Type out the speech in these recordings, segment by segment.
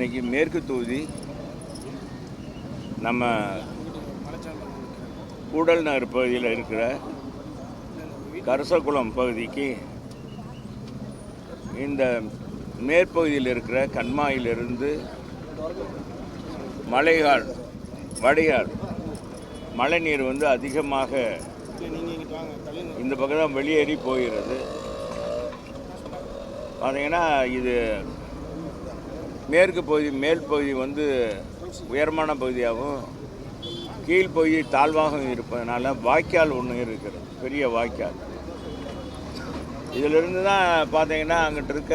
இன்னைக்கு மேற்கு தொகுதி நம்ம கூடல் நகர் பகுதியில் இருக்கிற கரசகுளம் பகுதிக்கு இந்த மேற்பகுதியில் இருக்கிற கண்மாயிலிருந்து மழைகால் வடிகால் மழைநீர் வந்து அதிகமாக இந்த பக்கம் தான் வெளியேறி போகிறது. பார்த்தீங்கன்னா இது மேற்கு பகுதி மேல் பகுதி வந்து உயரமான பகுதியாகவும் கீழ்ப்பகுதி தாழ்வாகவும் இருப்பதனால வாய்க்கால் ஒன்று இருக்கிறது பெரிய வாய்க்கால். இதிலிருந்து தான் பார்த்தீங்கன்னா அங்கிட்டு இருக்க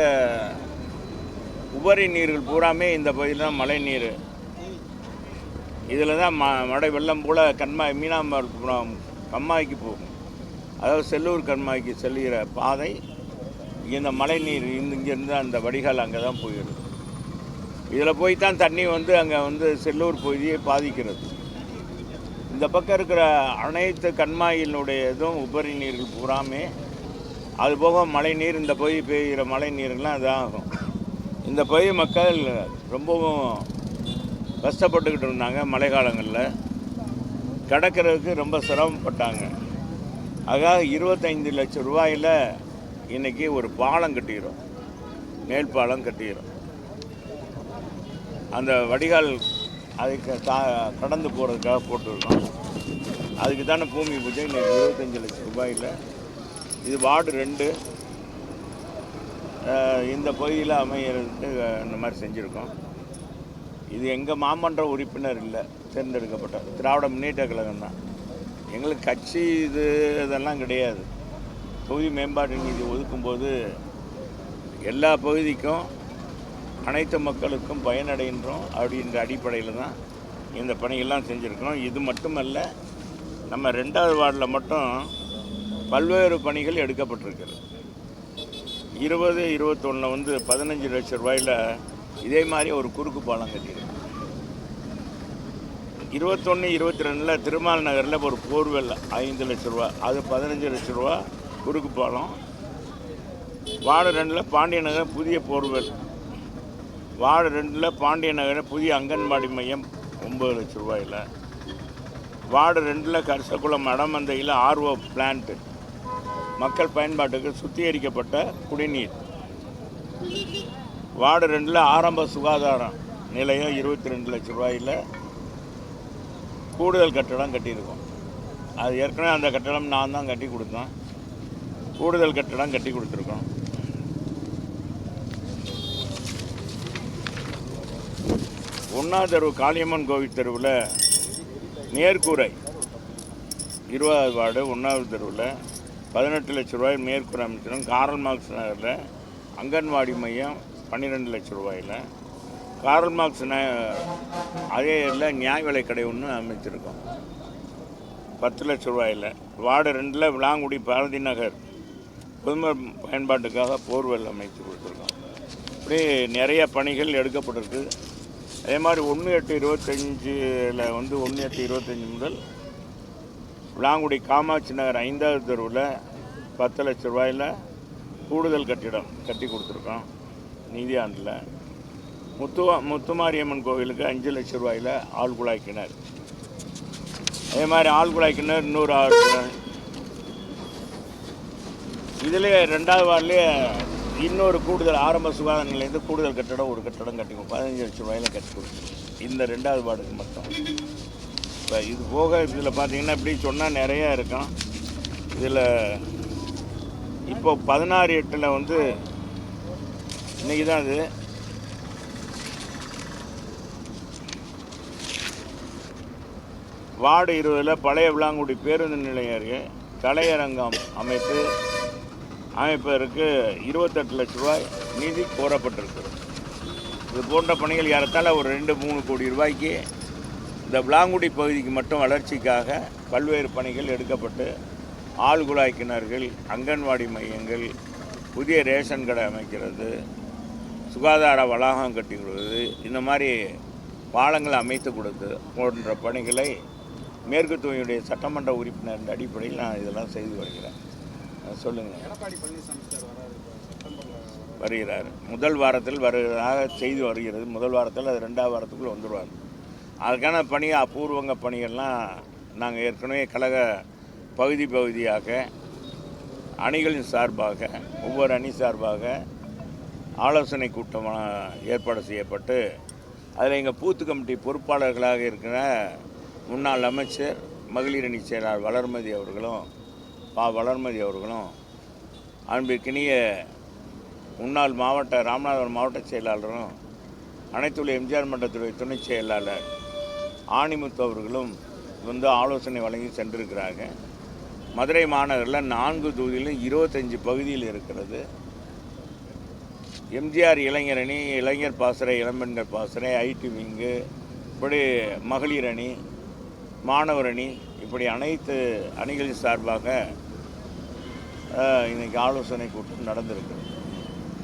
உபரி நீர்கள் பூராமே இந்த பகுதியில் தான் மழை நீர். இதில் தான் ம மழை வெள்ளம் போல் கண்மாய் மீனாம்பரம் கம்மாய்க்கு போகும். அதாவது செல்லூர் கண்மாய்க்கு செல்கிற பாதை இந்த மழை நீர் இந்த இங்கேருந்து அந்த வடிகால் அங்கே தான் போயிடுது இதில் போய் தான் தண்ணி வந்து அங்கே வந்து செல்லூர் பகுதியை பாதிக்கிறது. இந்த பக்கம் இருக்கிற அனைத்து கண்மாயினுடையதும் உபரி நீர்கள் பூராமே அது போக மழை நீர் இந்த பகுதி பெய்கிற மழை நீருங்கெல்லாம் இதாகும். இந்த பகுதி மக்கள் ரொம்பவும் கஷ்டப்பட்டுக்கிட்டு இருந்தாங்க மழை காலங்களில். கிடக்கிறதுக்கு ரொம்ப சிரமப்பட்டாங்க. ஆக இருபத்தைந்து லட்சம் ரூபாயில் இன்றைக்கி ஒரு பாலம் கட்டிக்கிறோம். மேல் பாலம் கட்டிக்கிறோம். அந்த வடிகால் அதுக்கு தா கடந்து போகிறதுக்காக போட்டிருக்கோம். அதுக்கு தானே பூமி பூஜை இன்றைக்கி இருபத்தஞ்சி லட்சம் ரூபாயில். இது வார்டு ரெண்டு. இந்த பகுதியில் அமையிறது இந்த மாதிரி செஞ்சுருக்கோம். இது எங்கள் மாமன்ற உறுப்பினர் இல்லை தேர்ந்தெடுக்கப்பட்ட திராவிட முன்னேற்ற கழகம் தான். எங்களுக்கு கட்சி இது இதெல்லாம் கிடையாது. தொகுதி மேம்பாட்டு நிதி ஒதுக்கும்போது எல்லா பகுதிக்கும் அனைத்து மக்களுக்கும் பயனடைகின்றோம் அப்படின்ற அடிப்படையில் தான் இந்த பணியெல்லாம் செஞ்சுருக்கோம் இது மட்டுமல்ல நம்ம ரெண்டாவது வார்டில் மட்டும் பல்வேறு பணிகள் எடுக்கப்பட்டிருக்கிறது. இருபது இருபத்தொன்னில் வந்து பதினஞ்சு லட்சம் ரூபாயில் இதே மாதிரி ஒரு குறுக்கு பாலம் கட்டியிருக்கு இருபத்தொன்று இருபத்தி ரெண்டில் திருமால் நகரில் ஒரு போர்வெல் ஐந்து லட்ச ரூபா அது பதினஞ்சு லட்ச ரூபா குறுக்கு பாலம். வார்டு ரெண்டில் பாண்டிய நகர் புதிய போர்வெல் வார்டு ரெண்டில் பாண்டிய நகரில் புதிய அங்கன்வாடி மையம் ஒம்பது லட்ச ரூபாயில். வார்டு ரெண்டில் கரிசக்குளம் மடமந்தையில் ஆர்ஓ பிளான்ட்டு மக்கள் பயன்பாட்டுக்கு சுத்திகரிக்கப்பட்ட குடிநீர். வார்டு ரெண்டில் ஆரம்ப சுகாதாரம் நிலையம் இருபத்தி ரெண்டு லட்ச ரூபாயில். கூடுதல் கட்டடம் கட்டியிருக்கோம். அது ஏற்கனவே அந்த கட்டடம் நான் தான் கட்டி கொடுத்தேன். கூடுதல் கட்டடம் கட்டி கொடுத்துருக்கோம். ஒன்றாவது தெருவு காளியம்மன் கோவில் தெருவில் நேர்கூரை இருபதாவது வார்டு ஒன்றாவது தெருவில் பதினெட்டு லட்ச ரூபாய் மேற்கூரை அமைச்சிடும் காரல் மார்க்ஸ் நகரில் அங்கன்வாடி மையம் பன்னிரெண்டு லட்ச ரூபாயில். காரல் மார்க்ஸ் ந அதே இதில் நியாய விலை கடை ஒன்று அமைச்சிருக்கோம். பத்து லட்ச ரூபாயில். வார்டு ரெண்டில் விளாங்குடி பாரதி நகர். பொதுமை பயன்பாட்டுக்காக போர்வெல் அமைத்து கொடுத்துருக்கோம். இப்படி நிறைய பணிகள் எடுக்கப்பட்டிருக்கு. அதே மாதிரி ஒன்று எட்டு இருபத்தஞ்சில் வந்து ஒன்று எட்டு இருபத்தஞ்சி முதல் விளாங்குடி காமாட்சி நகர் ஐந்தாவது தெருவில் பத்து லட்ச ரூபாயில் கூடுதல் கட்டிடம் கட்டி கொடுத்துருக்கோம் நிதியாண்டில். முத்துவா முத்துமாரியம்மன் கோவிலுக்கு அஞ்சு லட்ச ரூபாயில் ஆள் குழாய் கிணறு அதே மாதிரி ஆள் குழாய் கிணறு இன்னொரு ஆள் இதுலேயே இதிலே ரெண்டாவது வாரிலேயே இன்னொரு கூடுதல் ஆரம்ப சுகாதார நிலையத்து கூடுதல் கட்டடம் ஒரு கட்டடம் கட்டி பதினஞ்சு லட்சம் ரூபாயில் கட்டி கொடுத்துருக்கோம் இந்த ரெண்டாவது வார்டுக்கு மட்டும். இப்போ இது போக இதில் பார்த்தீங்கன்னா இப்படி சொன்னால் நிறையா இருக்கும். இதில் இப்போ பதினாறு எட்டில் வந்து இன்றைக்கி தான் அது. வார்டு இருபதில் பழைய விளாங்குடி பேருந்து நிலையம் அருகே கலையரங்கம் அமைத்து அமைப்பதற்கு இருபத்தெட்டு லட்ச ரூபாய் நிதி கோரப்பட்டிருக்கிறது. இது போன்ற பணிகள் ஏறத்தால் ஒரு ரெண்டு மூணு கோடி ரூபாய்க்கு இந்த விளாங்குடி பகுதிக்கு மட்டும் வளர்ச்சிக்காக பல்வேறு பணிகள் எடுக்கப்பட்டு ஆழ்குழாய் கிணறுகள் அங்கன்வாடி மையங்கள் புதிய ரேஷன் கடை அமைக்கிறது சுகாதார வளாகம் கட்டி கொடுக்குறது இந்த மாதிரி பாலங்களை அமைத்து கொடுத்து போன்ற பணிகளை மேற்கு தொகையுடைய சட்டமன்ற உறுப்பினர் அடிப்படையில் நான் இதெல்லாம் செய்து வருகிறேன். சொல்லுங்கள் எடப்பாடி பழனிசாமி சார் வருகிறார். முதல் வாரத்தில் வருகிறதாக செய்தி வருகிறது. முதல் வாரத்தில் அது ரெண்டாவது வாரத்துக்குள்ளே வந்துடுவார். அதுக்கான பணி அபூர்வங்க பணிகள்லாம் நாங்கள் ஏற்கனவே கழக பகுதி பகுதியாக அணிகளின் சார்பாக ஒவ்வொரு அணி சார்பாக ஆலோசனை கூட்டம் ஏற்பாடு செய்யப்பட்டு அதில் எங்கள் பூத்து கமிட்டி பொறுப்பாளர்களாக இருக்கிற முன்னாள் அமைச்சர் மகளிர் அணி செயலாளர் வளர்மதி அவர்களும் பா வளர்மதி அவர்களும் அன்பிற்கினிய முன்னாள் மாவட்ட ராமநாதபுரம் மாவட்ட செயலாளரும் அனைத்துள்ள எம்ஜிஆர் மன்றத்துடைய துணை செயலாளர் ஆணிமுத்து அவர்களும் வந்து ஆலோசனை வழங்கி சென்றிருக்கிறாங்க. மதுரை மாநகரில் நான்கு தொகுதியிலும் இருபத்தஞ்சி பகுதியில் இருக்கிறது. எம்ஜிஆர் இளைஞர் அணி இளைஞர் பாசறை இளம்பெண்கள் பாசறை ஐடி விங்கு இப்படி மகளிர் அணி மாணவர் அணி இப்படி அனைத்து அணிகளின் சார்பாக இன்னைக்கு ஆலோசனை கூட்டம் நடந்திருக்கு.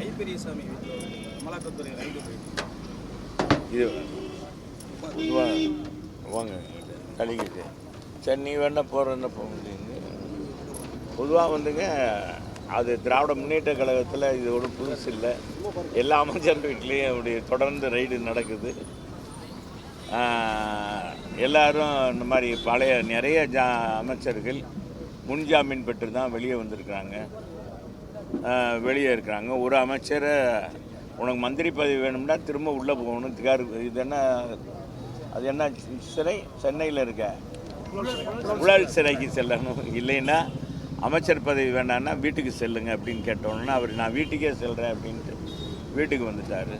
ஐ பெரியசாமி வீட்டில் வந்து அமலாக்கத்துறை ரைடு இது வாங்க. கழிக்கிட்டு சரி நீ வேணா போகிறேன்னு போக முடியுங்க பொதுவாக வந்துங்க அது திராவிட முன்னேற்ற கழகத்தில் இது ஒரு புதுசு இல்லை. எல்லா அமைச்சர் வீட்லேயும் அப்படி தொடர்ந்து ரைடு நடக்குது. எல்லாரும் இந்த மாதிரி பழைய நிறைய ஜா அமைச்சர்கள் முன்ஜாமீன் பெற்று தான் வெளியே வந்திருக்கிறாங்க. வெளியே இருக்கிறாங்க. ஒரு அமைச்சரை உனக்கு மந்திரி பதவி வேணும்னா திரும்ப உள்ளே போகணும். திகார் இது என்ன அது என்ன சிறை? சென்னையில் இருக்க. உழல் சிறைக்கு செல்லணும். இல்லைன்னா அமைச்சர் பதவி வேண்டாம்னா வீட்டுக்கு செல்லுங்க அப்படின்னு கேட்டோன்னா அவர் நான் வீட்டுக்கே செல்கிறேன் அப்படின்ட்டு வீட்டுக்கு வந்துட்டார்.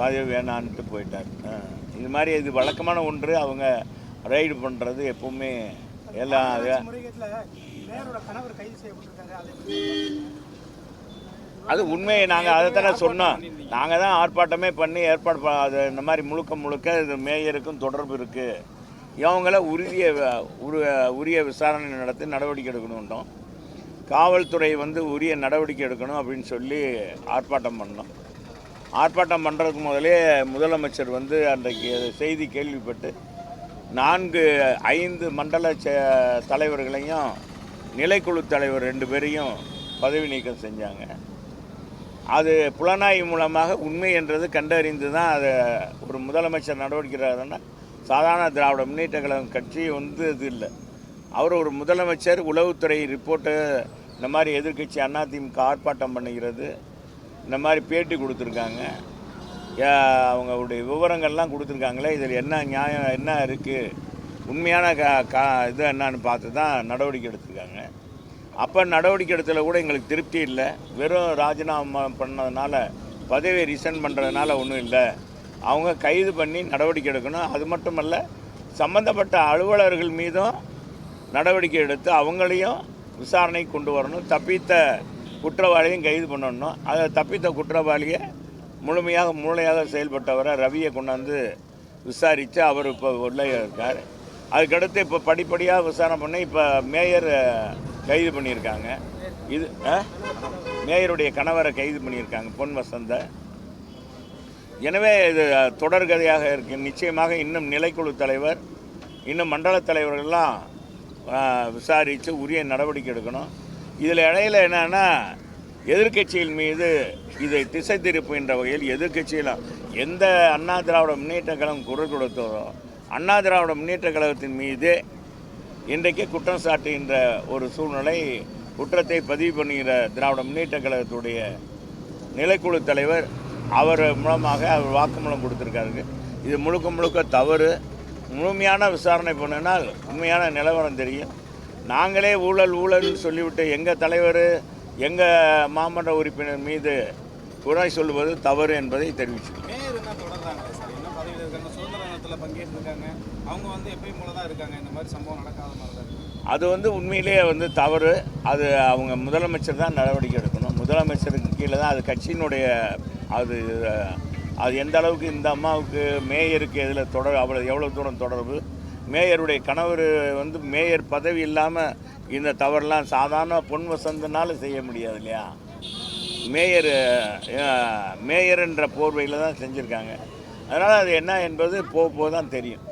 பதவி வேணான்ட்டு போயிட்டார். இது மாதிரி இது வழக்கமான ஒன்று. அவங்க ரைடு பண்ணுறது எப்பவுமே எல்லாம் அது- உண்மையை நாங்கள் அதை தானே சொன்னோம். நாங்கள் தான் ஆர்ப்பாட்டமே பண்ணி ஏற்பாடு அது இந்த மாதிரி முழுக்க முழுக்க இது மேயருக்கும் தொடர்பு இருக்குது இவங்கள உறுதிய உரு உரிய விசாரணை நடத்தி நடவடிக்கை எடுக்கணுன்றோம் காவல்துறை வந்து உரிய நடவடிக்கை எடுக்கணும் அப்படின்னு சொல்லி ஆர்ப்பாட்டம் பண்ணோம். ஆர்ப்பாட்டம் பண்ணுறதுக்கு முதலே முதலமைச்சர் வந்து அன்றைக்கு செய்தி கேள்விப்பட்டு நான்கு ஐந்து மண்டல தலைவர்களையும் நிலைக்குழு தலைவர் ரெண்டு பேரையும் பதவி நீக்கம் செஞ்சாங்க. அது புலனாய்வு மூலமாக உண்மை என்றது கண்டறிந்து தான் அதை ஒரு முதலமைச்சர் நடவடிக்கிறாருன்னா சாதாரண திராவிட முன்னேற்ற கழகம் கட்சி வந்து இது இல்லை. அவர் ஒரு முதலமைச்சர் உளவுத்துறை ரிப்போர்ட்டு இந்த மாதிரி எதிர்க்கட்சி அதிமுக ஆர்ப்பாட்டம் பண்ணுகிறது இந்த மாதிரி பேட்டி கொடுத்துருக்காங்க. ஏ- அவங்களுடைய விவரங்கள்லாம் கொடுத்துருக்காங்களே இதில் என்ன நியாயம் என்ன இருக்குது உண்மையான கா கா இது என்னன்னு பார்த்து தான் நடவடிக்கை எடுத்திருக்காங்க. அப்போ நடவடிக்கை எடுத்ததில் கூட எங்களுக்கு திருப்தி இல்லை. வெறும் ராஜினாமா பண்ணதுனால பதவியை ரிசைன் பண்ணுறதுனால ஒன்றும் இல்லை. அவங்க கைது பண்ணி நடவடிக்கை எடுக்கணும். அது மட்டுமல்ல சம்மந்தப்பட்ட அலுவலர்கள் மீதும் நடவடிக்கை எடுத்து அவங்களையும் விசாரணைக்கு கொண்டு வரணும். தப்பித்த குற்றவாளியும் கைது பண்ணணும். அதை தப்பித்த குற்றவாளியை முழுமையாக மூளையாக செயல்பட்டவரை ரவியை கொண்டாந்து விசாரித்து அவர் இப்போ உள்ளே இருக்கார். அதுக்கடுத்து இப்போ படிப்படியாக விசாரணை பண்ணி இப்போ மேயர் கைது பண்ணியிருக்காங்க. இது ஆ? மேயருடைய கணவரை கைது பண்ணியிருக்காங்க பொன் வசந்த. எனவே இது தொடர்கதையாக இருக்கு. நிச்சயமாக இன்னும் நிலைக்குழு தலைவர் இன்னும் மண்டல தலைவர்கள்லாம் விசாரித்து உரிய நடவடிக்கை எடுக்கணும். இதில் இடையில என்னென்னா எதிர்கட்சியின் மீது இதை திசை திருப்புகின்ற வகையில் எதிர்கட்சியில் எந்த அண்ணா திராவிட முன்னேற்ற கழகம் குரல் கொடுத்ததோ அண்ணா திராவிட முன்னேற்ற கழகத்தின் மீது இன்றைக்கு குற்றம் சாட்டுகின்ற ஒரு சூழ்நிலை குற்றத்தை பதிவு பண்ணுகிற திராவிட முன்னேற்ற கழகத்துடைய நிலைக்குழு தலைவர் அவர் மூலமாக அவர் வாக்குமூலம் கொடுத்துருக்காரு இது முழுக்க முழுக்க தவறு. முழுமையான விசாரணை பண்ணினால் உண்மையான நிலவரம் தெரியும். நாங்களே ஊழல் ஊழல்னு சொல்லிவிட்டு எங்கள் தலைவர் எங்கள் மாமன்ற உறுப்பினர் மீது குறை சொல்லுவது தவறு என்பதை தெரிவிச்சுக்கிறேன் மேயர் என்ன தொடர்றாங்க சார் என்ன பதவியில் இருக்காங்க சுதந்திர தினத்தில் பங்கேற்றிருக்காங்க அவங்க வந்து எப்பயும் போல தான் இருக்காங்க. இந்த மாதிரி சம்பவம் நடக்காத மாதிரி தான் அது வந்து உண்மையிலேயே வந்து தவறு. அது அவங்க முதலமைச்சர் தான் நடவடிக்கை எடுக்கணும். முதலமைச்சருக்கு கீழே தான் அது கட்சியினுடைய அது அது எந்த அளவுக்கு இந்த அம்மாவுக்கு மேயருக்கு இதில் தொடர் அவ்வளோ எவ்வளோ தூரம் தொடர்பு? மேயருடைய கணவர் வந்து மேயர் பதவி இல்லாமல் இந்த தவறுலாம் சாதாரண பொன் வசந்தனால செய்ய முடியாது இல்லையா? மேயர் மேயர்ன்ற போர்வையில் தான் செஞ்சுருக்காங்க. அதனால் அது என்ன என்பது போக போக தான் தெரியும்.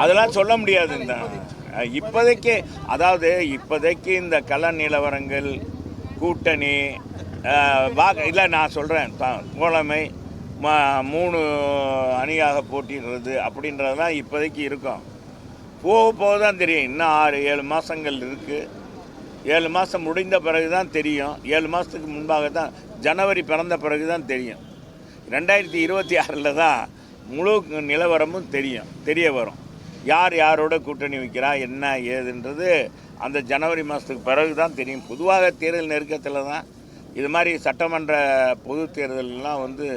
அதெல்லாம் சொல்ல முடியாது இந்த இப்போதைக்கு அதாவது இப்போதைக்கு இந்த கள நிலவரங்கள் கூட்டணி அஹ், வாக்கு இல்லை நான் சொல்கிறேன் தோழமை மூணு அணியாக போட்டிடுறது அப்படின்றதெல்லாம் இப்போதைக்கு இருக்கும். போக போக தான் தெரியும். இன்னும் ஆறு ஏழு மாதங்கள் இருக்குது ஏழு மாதம் முடிந்த பிறகு தான் தெரியும். ஏழு மாதத்துக்கு முன்பாக தான் ஜனவரி பிறந்த பிறகு தான் தெரியும். ரெண்டாயிரத்தி இருபத்தி ஆறில் தான் முழு நிலவரமும் தெரியும் தெரிய வரும். யார் யாரோட கூட்டணி வைக்கிறா என்ன ஏதுன்றது அந்த ஜனவரி மாதத்துக்கு பிறகு தான் தெரியும். பொதுவாக தேர்தல் நெருக்கத்தில் தான் இது மாதிரி சட்டமன்ற பொது தேர்தலெலாம் வந்து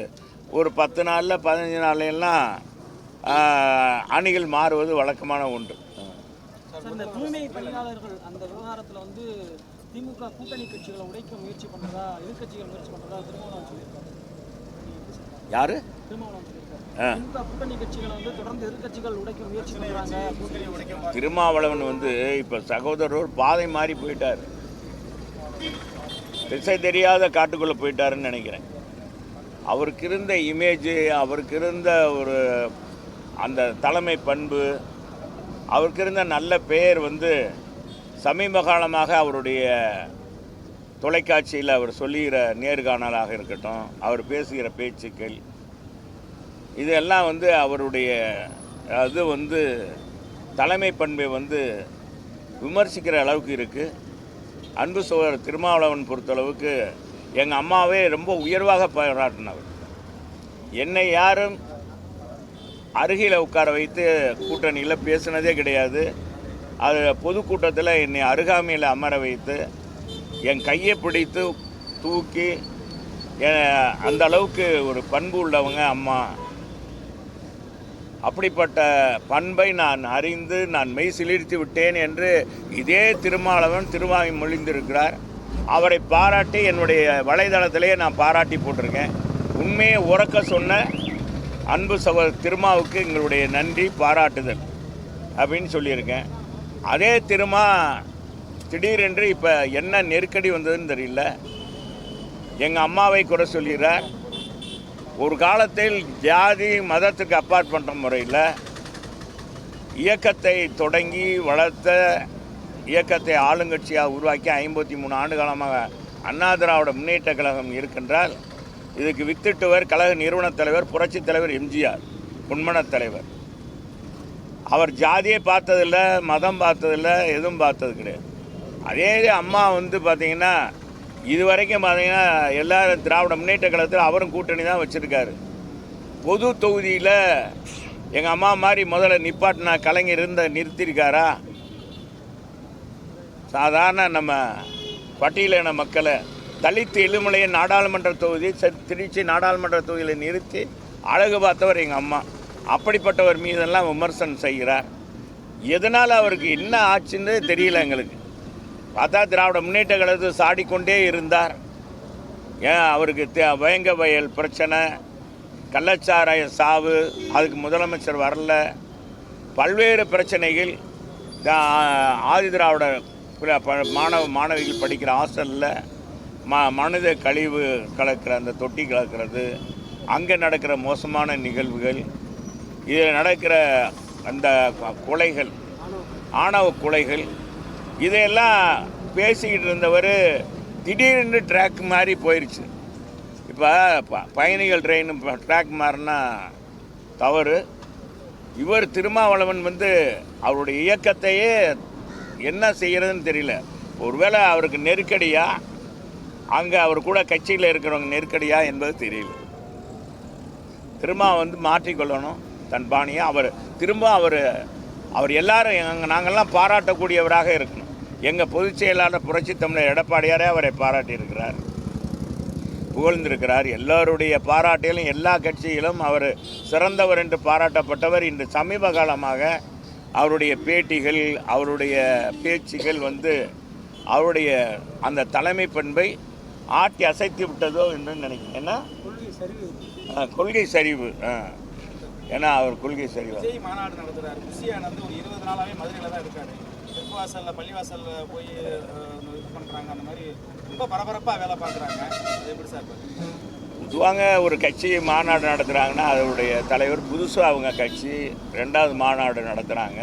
ஒரு பத்து நாளில் பதினஞ்சு நாள்லாம் அணிகள் மாறுவது வழக்கமான ஒன்று. திமுக கூட்டணி கட்சிகளை உடைக்க முயற்சி பண்ணுறதா எதிர்கட்சிகள் முயற்சி பண்ணுறதா திருமணம் சொல்லியிருக்காங்க. யார்? திருமாவளவன் வந்து வந்து இப்போ சகோதரர் பாதை மாறி போயிட்டார். திசை தெரியாத காட்டுக்குள்ளே போயிட்டாருன்னு நினைக்கிறேன். அவருக்கு இருந்த இமேஜ் அவருக்கு இருந்த ஒரு அந்த தலைமை பண்பு அவருக்கு இருந்த நல்ல பெயர் வந்து சமீப காலமாக அவருடைய தொலைக்காட்சியில் அவர் சொல்லுகிற நேர்காணலாக இருக்கட்டும் அவர் பேசுகிற பேச்சுக்கள் இதெல்லாம் வந்து அவருடைய அது வந்து தலைமை பண்பை வந்து விமர்சிக்கிற அளவுக்கு இருக்குது அன்பு சோழர் திருமாவளவன் பொறுத்தளவுக்கு எங்கள் அம்மாவே ரொம்ப உயர்வாக பாராட்டினவர். என்னை யாரும் அருகில் உட்கார வைத்து கூட்டணியில் பேசினதே கிடையாது. அது பொதுக்கூட்டத்தில் என்னை அருகாமையில் அமர வைத்து என் கையை பிடித்து தூக்கி அந்த அளவுக்கு ஒரு பண்பு உள்ளவங்க அம்மா. அப்படிப்பட்ட பண்பை நான் அறிந்து நான் மெய் சிலிர்த்து விட்டேன் என்று இதே திருமாவளவன் திருவாய் மொழிந்திருக்கிறார். அவரை பாராட்டி என்னுடைய வலைதளத்திலேயே நான் பாராட்டி போட்டிருக்கேன். உண்மையை உறக்க சொன்ன அன்பு சகோதரர் திருமாவுக்கு எங்களுடைய நன்றி பாராட்டுதல் அப்படின்னு சொல்லியிருக்கேன். அதே திருமா திடீரென்று இப்போ என்ன நெருக்கடி வந்ததுன்னு தெரியல. எங்கள் அம்மாவை குறை சொல்கிறார் ஒரு காலத்தில் ஜாதி மதத்துக்கு பண்ணுற முறையில் இயக்கத்தை தொடங்கி வளர்த்த இயக்கத்தை ஆளுங்கட்சியாக உருவாக்கி ஐம்பத்தி மூணு ஆண்டு காலமாக அண்ணா திராவிட முன்னேற்ற கழகம் இருக்கின்றால் இதுக்கு வித்திட்டுவர் கழக நிறுவனத் தலைவர் புரட்சித் தலைவர் எம்ஜிஆர் பொன்மனத் தலைவர். அவர் ஜாதியை பார்த்ததில்ல மதம் பார்த்ததில்ல எதுவும் பார்த்தது கிடையாது. அதே அம்மா வந்து பார்த்தீங்கன்னா இது வரைக்கும் பார்த்தீங்கன்னா எல்லாரும் திராவிட முன்னேற்ற கழகத்தில் அவரும் கூட்டணி தான் வச்சுருக்காரு. பொது தொகுதியில் எங்கள் அம்மா மாதிரி முதல்ல நிப்பாட்டினா கலைஞர் இருந்த நிறுத்தியிருக்காரா சாதாரண நம்ம பட்டியலின மக்களை தலித்து எழுமலையை நாடாளுமன்ற தொகுதி திருச்சி நாடாளுமன்ற தொகுதியில் நிறுத்தி அழகு பார்த்தவர் எங்கள் அம்மா. அப்படிப்பட்டவர் மீதெல்லாம் விமர்சனம் செய்கிறார். எதனால் அவருக்கு என்ன ஆச்சுன்னு தெரியல எங்களுக்கு. பார்த்தா திராவிட முன்னேற்ற கழகத்தை சாடிக்கொண்டே இருந்தார். ஏன்? அவருக்கு தே- வயங்க வயல் பிரச்சனை கள்ளச்சாராய சாவு அதுக்கு முதலமைச்சர் வரல. பல்வேறு பிரச்சனைகள் ஆதி திராவிட ப- மாணவ மாணவிகள் படிக்கிற ஹாஸ்டலில் ம மனித கழிவு கலக்கிற அந்த தொட்டி கலக்கிறது அங்கே நடக்கிற மோசமான நிகழ்வுகள் இதில் நடக்கிற அந்த கொலைகள் ஆணவ கொலைகள் இதையெல்லாம் பேசிக்கிட்டு இருந்தவர் திடீர்னு ட்ராக் மாதிரி போயிடுச்சு இப்போ ப- பயணிகள் ட்ரெயின் ட்ராக் மாறினா தவறு. இவர் திருமாவளவன் வந்து அவருடைய இயக்கத்தையே என்ன செய்கிறதுன்னு தெரியல. ஒருவேளை அவருக்கு நெருக்கடியா? அங்கே அவர் கூட கட்சியில் இருக்கிறவங்க நெருக்கடியா என்பது தெரியல. திரும்ப வந்து மாற்றிக்கொள்ளணும். தன் பாணியை அவர் திரும்ப அவர் அவர் எல்லாரும் எங்கள் நாங்கள்லாம் பாராட்டக்கூடியவராக இருக்கணும். எங்கள் பொதுச் செயலாளர் புரட்சி தமிழர் எடப்பாடியாரே அவரை பாராட்டியிருக்கிறார். புகழ்ந்திருக்கிறார். எல்லோருடைய பாராட்டிலும் எல்லா கட்சியிலும் அவர் சிறந்தவர் என்று பாராட்டப்பட்டவர். இன்று சமீப காலமாக அவருடைய பேட்டிகள் அவருடைய பேச்சுகள் வந்து அவருடைய அந்த தலைமை பண்பை ஆட்டி அசைத்து விட்டதோ என்று நினைக்கிறேன். ஏன்னா கொள்கை சரிவு. ஏன்னா அவர் கொள்கை சரிவு. மாநாடு ஒரு இருபது நாளாவே மதுரையில தான் இருக்காரு. வாசலில் பள்ளி வாசலில் போய் இது பண்ணுறாங்க அந்த மாதிரி ரொம்ப பரபரப்பாக வேலை பார்க்குறாங்க. அது எப்படி சார் பொதுவாங்க ஒரு கட்சி மாநாடு நடத்துகிறாங்கன்னா அதனுடைய தலைவர் புதுசாக அவங்க கட்சி ரெண்டாவது மாநாடு நடத்துகிறாங்க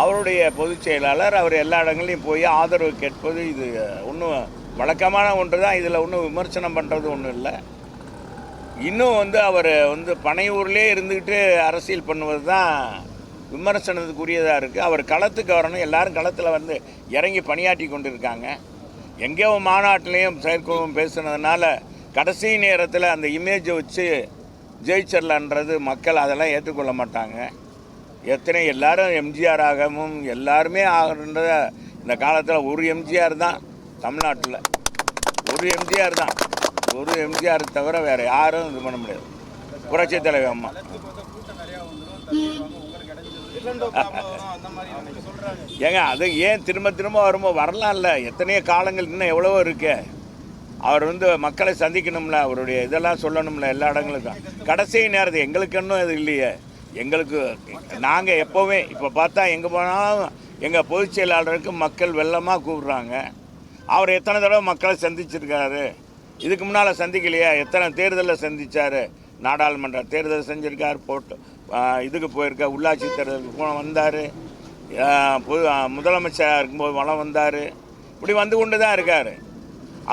அவருடைய பொதுச் செயலாளர் அவர் எல்லா இடங்கள்லையும் போய் ஆதரவு கேட்பது இது ஒன்றும் வழக்கமான ஒன்று தான் இதில் ஒன்றும் விமர்சனம் பண்ணுறது ஒன்றும் இல்லை. இன்னும் வந்து அவர் வந்து பனையூர்லேயே இருந்துக்கிட்டு அரசியல் பண்ணுவது தான் விமர்சனத்துக்குரியதாக இருக்குது அவர் களத்துக்கு வரணும். எல்லாரும் களத்தில் வந்து இறங்கி பணியாற்றி கொண்டு இருக்காங்க எங்கேயோ மாநாட்டிலையும் செயற்குழுவும் பேசுனதுனால கடைசி நேரத்தில் அந்த இமேஜை வச்சு ஜெயிச்சிடலான்றது மக்கள் அதெல்லாம் ஏற்றுக்கொள்ள மாட்டாங்க. எத்தனை எல்லாரும் எம்ஜிஆர் ஆகவும் எல்லாருமே ஆகணுன்றத இந்த காலத்தில் ஒரு எம்ஜிஆர் தான் தமிழ்நாட்டில். ஒரு எம்ஜிஆர் தான். ஒரு எம்ஜிஆர் தவிர வேறு யாரும் இது பண்ண முடியாது. புரட்சித் தலைவர் அம்மா இல்லண்டோ ப்ராப்ளம் வரும் அந்த மாதிரி எனக்கு சொல்றாங்க ஏங்க அது ஏன் திரும்ப திரும்ப வருமோ வரலாம்ல. எத்தனையோ காலங்கள் இன்னும் எவ்வளவோ இருக்கு. அவர் வந்து மக்களை சந்திக்கணும்ல அவருடைய இதெல்லாம் சொல்லணும்ல எல்லா இடங்களுக்கும் கடைசி நேரத்தில் எங்களுக்கு இன்னும் இது இல்லையே. எங்களுக்கு நாங்கள் எப்போவுமே இப்போ பார்த்தா எங்கே போனாலும் எங்கள் பொதுச் செயலாளருக்கு மக்கள் வெள்ளமாக கூப்பிட்றாங்க. அவர் எத்தனை தடவை மக்களை சந்திச்சிருக்காரு? இதுக்கு முன்னால் சந்திக்கலையா? எத்தனை தேர்தலில் சந்திச்சார்? நாடாளுமன்ற தேர்தல் செஞ்சுருக்கார் போட்டு இதுக்கு போயிருக்கார் உள்ளாட்சி தேர்தலுக்கு போன வந்தார். பொது முதலமைச்சராக இருக்கும்போது வளம் வந்தார். இப்படி வந்து கொண்டு தான் இருக்கார்.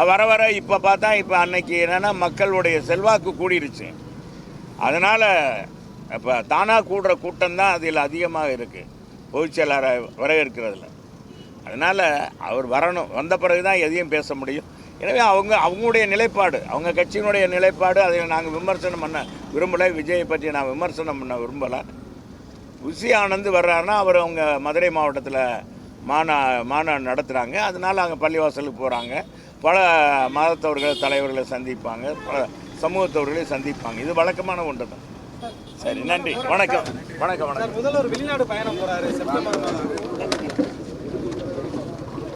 வர வர இப்போ பார்த்தா இப்போ அன்னைக்கு என்னென்னா மக்களுடைய செல்வாக்கு கூடிருச்சு. அதனால் இப்போ தானாக கூடுற கூட்டம் தான் அதில் அதிகமாக இருக்குது பொதுச் செயலாளரை வரவேற்கிறதுல. அதனால் அவர் வரணும். வந்த பிறகு தான் எதையும் பேச முடியும். எனவே அவங்க அவங்களுடைய நிலைப்பாடு அவங்க கட்சியினுடைய நிலைப்பாடு அதை நாங்கள் விமர்சனம் பண்ண விரும்பலை. விஜயை பற்றி நான் விமர்சனம் பண்ண விரும்பலை. உசி ஆனந்த் வர்றாருன்னா அவர் அவங்க மதுரை மாவட்டத்தில் மாநா மாநாடு நடத்துகிறாங்க அதனால் அங்கே பள்ளிவாசலுக்கு போகிறாங்க பல மதத்தவர்கள் தலைவர்களை சந்திப்பாங்க. பல சமூகத்தவர்களை சந்திப்பாங்க. இது வழக்கமான ஒன்று தான் சரி நன்றி. வணக்கம். வணக்கம் வணக்கம். முதல்வர் வெளிநாடு பயணம் போகிறாரு செப்டம்பர் மாதம்.